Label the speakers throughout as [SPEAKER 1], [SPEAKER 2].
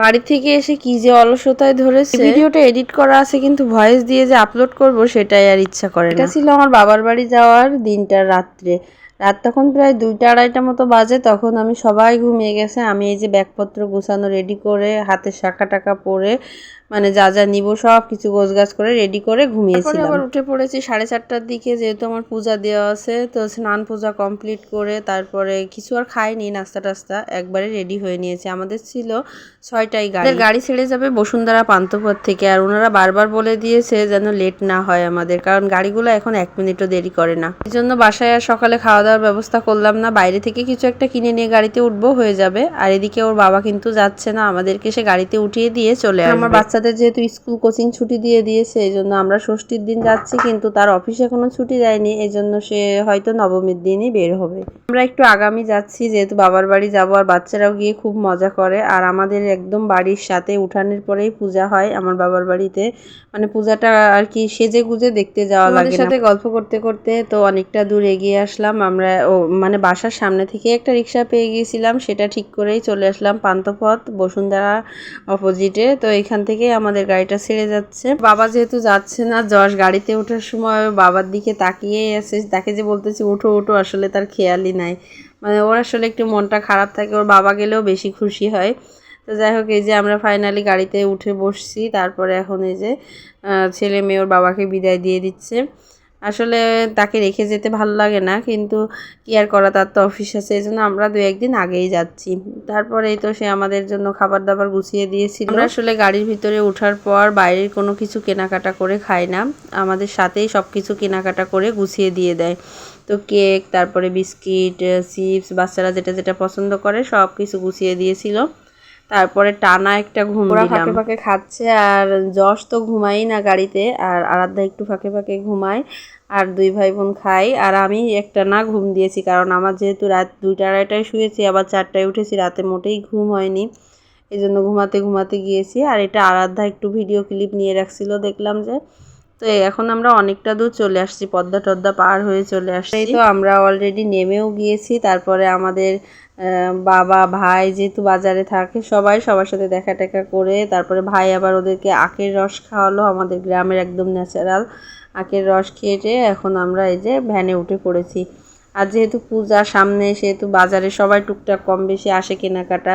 [SPEAKER 1] বাড়ি থেকে এসে কি যে অলসতায় ধরেছে। ভিডিওটা এডিট করা আছে কিন্তু ভয়েস দিয়ে যে আপলোড করব সেটাই আর ইচ্ছা করে না। এটা ছিল আমার বাবার বাড়ি যাওয়ার দিনটার রাত্রে। রাত তখন প্রায় দুইটা, আড়াইটা মতো বাজে, তখন আমি সবাই ঘুমিয়ে গেছে। আমি এই যে ব্যাগপত্র গুছানো রেডি করে হাতে শাখা টাকা পরে মানে যা যা নিব সব কিছু গোছগাছ করে রেডি করে ঘুমিয়েছিলাম। আবার উঠে পড়েছি সাড়ে চারটার দিকে, যেহেতু আমার পূজা দেওয়া আছে, তো স্নান পূজা কমপ্লিট করে তারপরে কিছু আর খাইনি, নাস্তা টাস্তা একবারে রেডি হয়ে নিয়েছে। আমাদের ছিল ছয়টাই গাড়ি। গাড়ি ছেড়ে যাবে বসুন্ধরা পান্থপথ থেকে, আর ওনারা বারবার বলে দিয়েছে যেন লেট না হয় আমাদের, কারণ গাড়িগুলো এখন এক মিনিটও দেরি করে না। এই জন্য বাসায় আর সকালে খাওয়া দাওয়ার ব্যবস্থা করলাম না। বাইরে থেকে কিছু একটা কিনে নিয়ে গাড়িতে উঠবো হয়ে যাবে। আর এদিকে ওর বাবা কিন্তু যাচ্ছে না। আমাদেরকে সে গাড়িতে উঠিয়ে দিয়ে চলে আমার বাচ্চাদের যেহেতু স্কুল কোচিং ছুটি দিয়ে দিয়েছে এই জন্য আমরা ষষ্ঠীর দিন যাচ্ছি কিন্তু তার অফিসে কোনো ছুটি দেয়নি। এই জন্য সে হয়তো নবমীর দিনই বের হবে। আমরা একটু আগামী যাচ্ছি যেহেতু বাবার বাড়ি যাব আর বাচ্চারাও গিয়ে খুব মজা করে। আর আমাদের একদম বাড়ির সাথে উঠানের পরেই পূজা হয় আমার বাবার বাড়িতে। মানে পূজাটা আর কি সেজে গুজে দেখতে যাওয়া লাগে সাথে গল্প করতে করতে তো অনেকটা দূর এগিয়ে আসলাম। আমরা, ও মানে বাসার সামনে থেকে একটা রিক্সা পেয়ে গিয়েছিলাম, সেটা ঠিক করেই চলে আসলাম পান্থপথ, বসুন্ধরা অপোজিটে তো এখান থেকে আমাদের গাড়িটা ছেড়ে যাচ্ছে। বাবা যেহেতু যাচ্ছে না, যশ গাড়িতে ওঠার সময় বাবার দিকে তাকিয়েই আছে। তাকে যে বলতেছি উঠো উঠো আসলে তার খেয়ালই নাই। মানে ওর আসলে একটু মনটা খারাপ থাকে, ওর বাবা গেলেও বেশি খুশি হয়। তো যাই হোক, এই যে আমরা ফাইনালি গাড়িতে উঠে বসছি। তারপরে এখন এই যে ছেলে মেয়ে ওর বাবাকে বিদায় দিয়ে দিচ্ছে। আসলে তাকে রেখে যেতে ভালো লাগে না কিন্তু কি আর করা তার তো অফিস আছে এই জন্য আমরা দু একদিন আগেই যাচ্ছি। তারপরেই তো সে আমাদের জন্য খাবার দাবার গুছিয়ে দিয়েছিল। আমরা আসলে গাড়ির ভিতরে ওঠার পর বাইরের কোনো কিছু কেনাকাটা করে খাই না আমাদের সাথেই সব কিছু কেনাকাটা করে গুছিয়ে দিয়ে দেয়। তো কেক তারপরে বিস্কিট চিপস বাচ্চারা যেটা যেটা পছন্দ করে সব কিছু গুছিয়ে দিয়েছিল। তারপরে টানা একটা ঘুম ওরা ফাঁকে ফাঁকে খাচ্ছে আর যশ তো ঘুমাই না গাড়িতে আর আরাধ্যা একটু ফাঁকে ফাঁকে ঘুমায় আর দুই ভাই বোন খাই আর আমি একটা না ঘুম দিয়েছি কারণ আমার যেহেতু রাত দুইটা আড়াইটায় শুয়েছি আবার চারটায় উঠেছি রাতে মোটেই ঘুম হয়নি। এই জন্য ঘুমাতে ঘুমাতে গিয়েছি আর এটা আরাধ্যা একটু ভিডিও ক্লিপ নিয়ে রাখছিল দেখলাম যে তো এখন আমরা অনেকটা দূর চলে আসছি, পদ্মা টদ্মা পার হয়ে চলে আসছি। তো আমরা অলরেডি নেমেও গিয়েছি, তারপরে আমাদের বাবা, ভাই যেহেতু বাজারে থাকে, সবাই সবার সাথে দেখা টেকা করে, তারপরে ভাই আবার ওদেরকে আখের রস খাওয়ালো, আমাদের গ্রামের একদম ন্যাচারাল আখের রস খেয়েটে এখন আমরা এই যে ভ্যানে উঠে পড়েছি। আর যেহেতু পূজা সামনে, সেহেতু বাজারে সবাই টুকটাক কম বেশি আসে কেনাকাটা।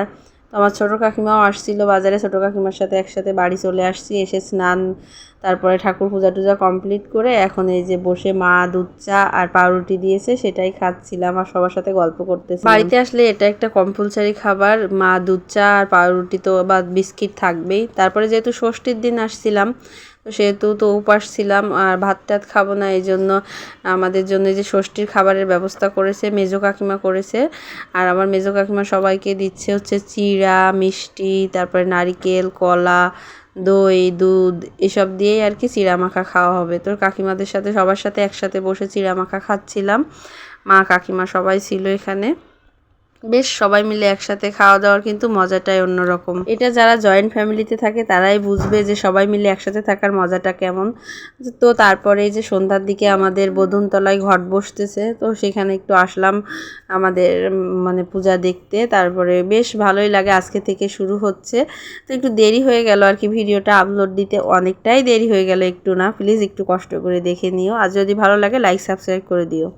[SPEAKER 1] তো আমার ছোটো কাকিমাও আসছিল বাজারে, ছোটো কাকিমার সাথে একসাথে বাড়ি চলে আসছি, এসে স্নান তারপরে ঠাকুর পূজা টুজা কমপ্লিট করে এখন এই যে বসে মা দুধ চা আর পাউরুটি দিয়েছে, সেটাই খাচ্ছিলাম আর সবার সাথে গল্প করতেছি বাড়িতে আসলে এটা একটা কম্পালসারি খাবার, মা দুধ চা আর পাউরুটি তো বা বিস্কিট থাকবেই। তারপরে যেহেতু ষষ্ঠীর দিন আসছিলাম সেহেতু তো উপাস ছিলাম আর ভাত টাত খাব না, এই জন্য আমাদের জন্য যে ষষ্ঠীর খাবারের ব্যবস্থা করেছে, মেজো কাকিমা করেছে। আর আমার মেজো কাকিমা সবাইকে দিচ্ছে হচ্ছে চিড়া, মিষ্টি, তারপরে নারিকেল, কলা দই, দুধ, এসব দিয়েই আর কি মাখা খাওয়া হবে। তোর কাকিমাদের সাথে, সবার সাথে একসাথে বসে মাখা খাচ্ছিলাম। মা কাকিমা সবাই ছিল এখানে। বেশ, সবাই মিলে একসাথে খাওয়া দাওয়ার কিন্তু মজাটাই অন্যরকম। এটা যারা জয়েন্ট ফ্যামিলিতে থাকে, তারাই বুঝবে যে সবাই মিলে একসাথে থাকার মজাটা কেমন। তো তারপরে যে সন্ধ্যার দিকে আমাদের বোধনতলায় ঘট বসতেছে, তো সেখানে একটু আসলাম আমাদের মানে পূজা দেখতে। তারপরে বেশ ভালোই লাগে, আজকে থেকে শুরু হচ্ছে। তো একটু দেরি হয়ে গেল আর কি, ভিডিওটা আপলোড দিতে অনেকটাই দেরি হয়ে গেল একটু না। প্লিজ একটু কষ্ট করে দেখে নিও। আর যদি ভালো লাগে লাইক সাবস্ক্রাইব করে দিও।